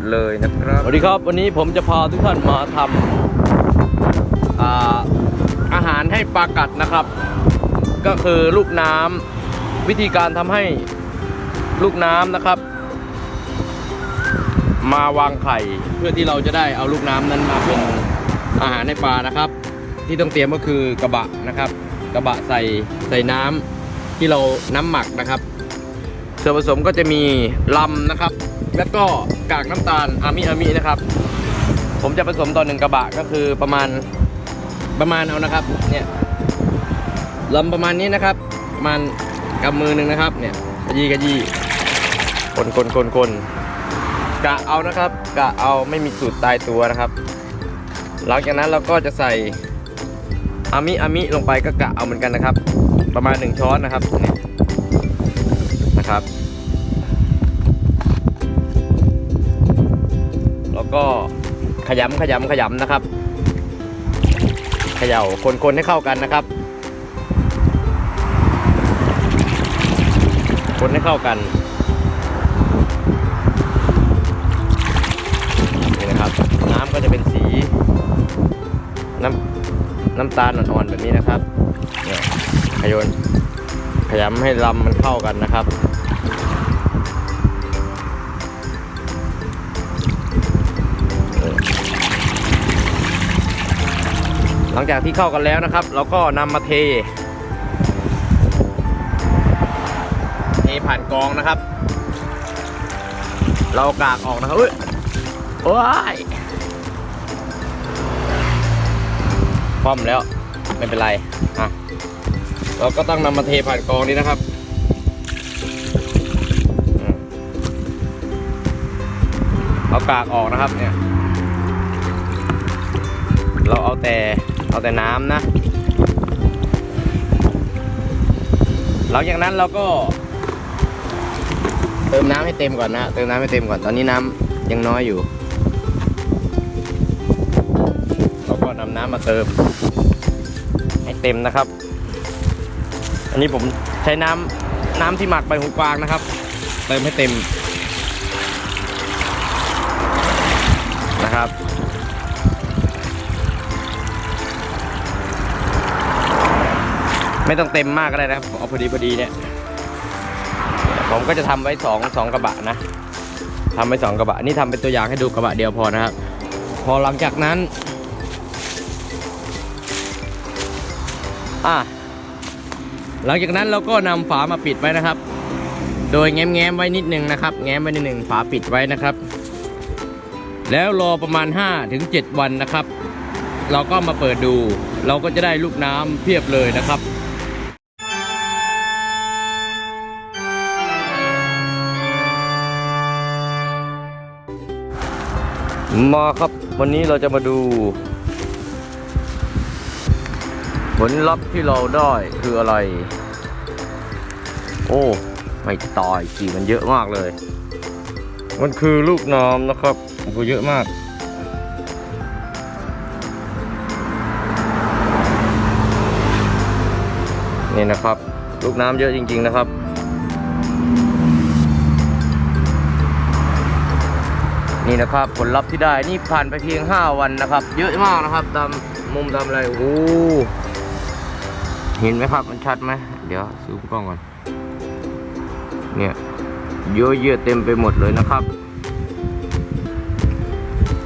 ดเลยนะครับสวัสดีครับวันนี้ผมจะพาทุกท่านมาทำอาอาหารให้ปลากัดนะครับ ก็คือลูกน้ำวิธีการทำให้ลูกน้ำนะครับ มาวางไข่เพื่อที่เราจะได้เอาลูกน้ำนั้นมาเป็นอาหารให้ปลานะครับ ที่ต้องเตรียมก็คือกระบะนะครับ กระบะใส่ใส่น้ำที่เราน้ำหมักนะครับส่วนผสมก็จะมีลำนะครับ แล้วก็กากน้ำตาลอามิอามินะครับ ผมจะผสมต่อหนึ่งกระบะก็คือประมาณประมาณเอานะครับเนี่ยลำประมาณนี้นะครับ ประมาณกำมือหนึ่งนะครับ เนี่ยกะยี่กะยี่คนคนคนคนกะเอานะครับกะเอาไม่มีสูตรตายตัวนะครับ หลังจากนั้นเราก็จะใส่อามิอามิลงไปก็กะเอาเหมือนกันนะครับ ประมาณหนึ่งช้อนนะครับเนี่ยนะครับ ก็ขยำขยำขยำนะครับเขย่าคนๆให้เข้ากันนะครับ คนให้เข้ากันนี่นะครับ น้ำก็จะเป็นสี น้ำน้ำตาลอ่อนๆแบบนี้นะครับเนี่ยขยนขยำให้ลำมันเข้ากันนะครับ ลังจากที่เข้ากันแล้วนะครับ เราก็นำมาเท เทผ่านกองนะครับ เรากากออกนะครับเอ้ยโอ้ยคว่ำแล้วไม่เป็นไรอะเราก็ต้องนำมาเทผ่านกองนี้นะครับเอากากออกนะครับเนี่ย เราเอาแต่ เอาแต่น้ำนะ หลังจากนั้นเราก็ เติมน้ำให้เต็มก่อนนะ เติมน้ำให้เต็มก่อน ตอนนี้น้ำยังน้อยอยู่ เราก็นำน้ำมาเติม ให้เต็มนะครับ อันนี้ผมใช้น้ำน้ำที่หมักใบหูกวางนะครับ เติมให้เต็มนะครับ ไม่ต้องเต็มมากก็ได้นะครับเอาพอดีพอดีเนี่ยผมก็จะทำไว้สองสองกระบะนะทำไว้สองกระบะนี่ทำเป็นตัวอย่างให้ดูกระบะเดียวพอนะครับพอหลังจากนั้นอะหลังจากนั้นเราก็นำฝามาปิดไว้นะครับ โดยแง้มๆไว้นิดนึงนะครับ แง้มไว้นิดนึงฝาปิดไว้นะครับ แล้วรอประมาณ5-7วันนะครับ เราก็มาเปิดดู เราก็จะได้ลูกน้ำเพียบเลยนะครับ มาครับวันนี้เราจะมาดู ผลลัพธ์ที่เราได้คืออะไร โอ้ ไม่ตายสีมันเยอะมากเลย มันคือลูกน้ำนะครับโอ้โหเยอะมาก นี่นะครับ ลูกน้ำเยอะจริง ๆ นะครับ นี่นะครับผลลัพธ์ที่ได้นี่ผ่านไปเพียง 5 วันนะครับ เยอะมากนะครับตามมุมตามอะไรโอ้โหเห็นไหมครับมันชัดไหมเดี๋ยวซูมกล้องก่อนเนี่ยเยอะเยอะเต็มไปหมดเลยนะครับ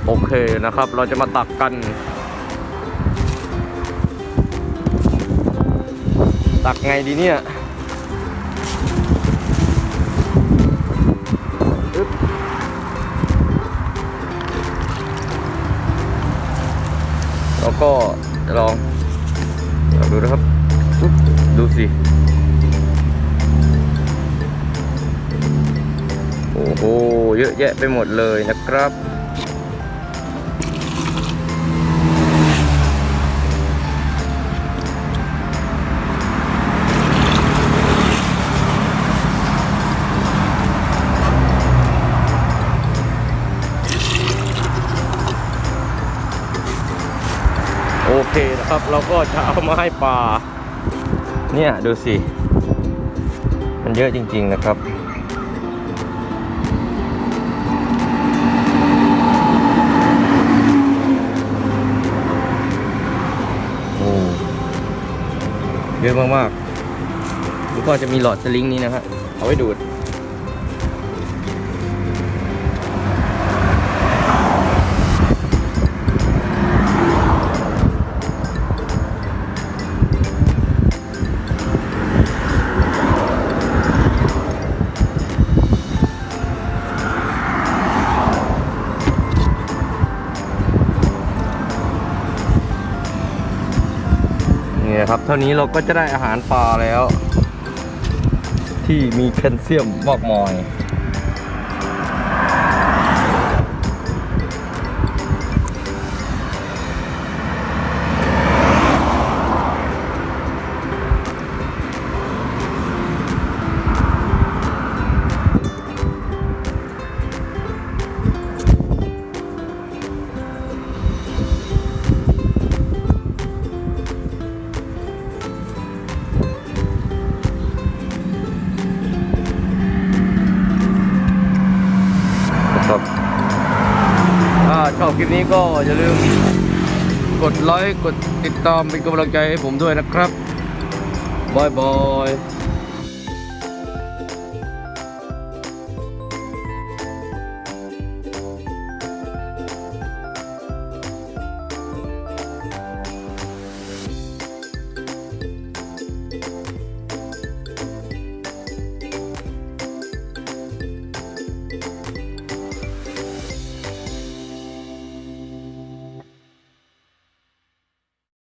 โอเคนะครับ เราจะมาตักกัน ตักไงดีเนี่ย ก็ลองลองดูนะครับอุ๊บดูสิ โอ้โห เยอะแยะไปหมดเลยนะครับ ครับ เราก็จะเอามาให้ปลาเนี่ย ดูสิ มันเยอะจริง ๆนะครับโอ้เยอะมากๆแล้วก็จะมีหลอดสลิงนี้นะฮะเอาไว้ดูด นี่ยครับ เท่านี้เราก็จะได้อาหารปลาแล้ว ที่มีแคลเซียมมากมาย บคลิปนี้ก็อย่าลืมกดไลค์กดติดตามเป็นกำลังใจให้ผมด้วยนะครับบายบาย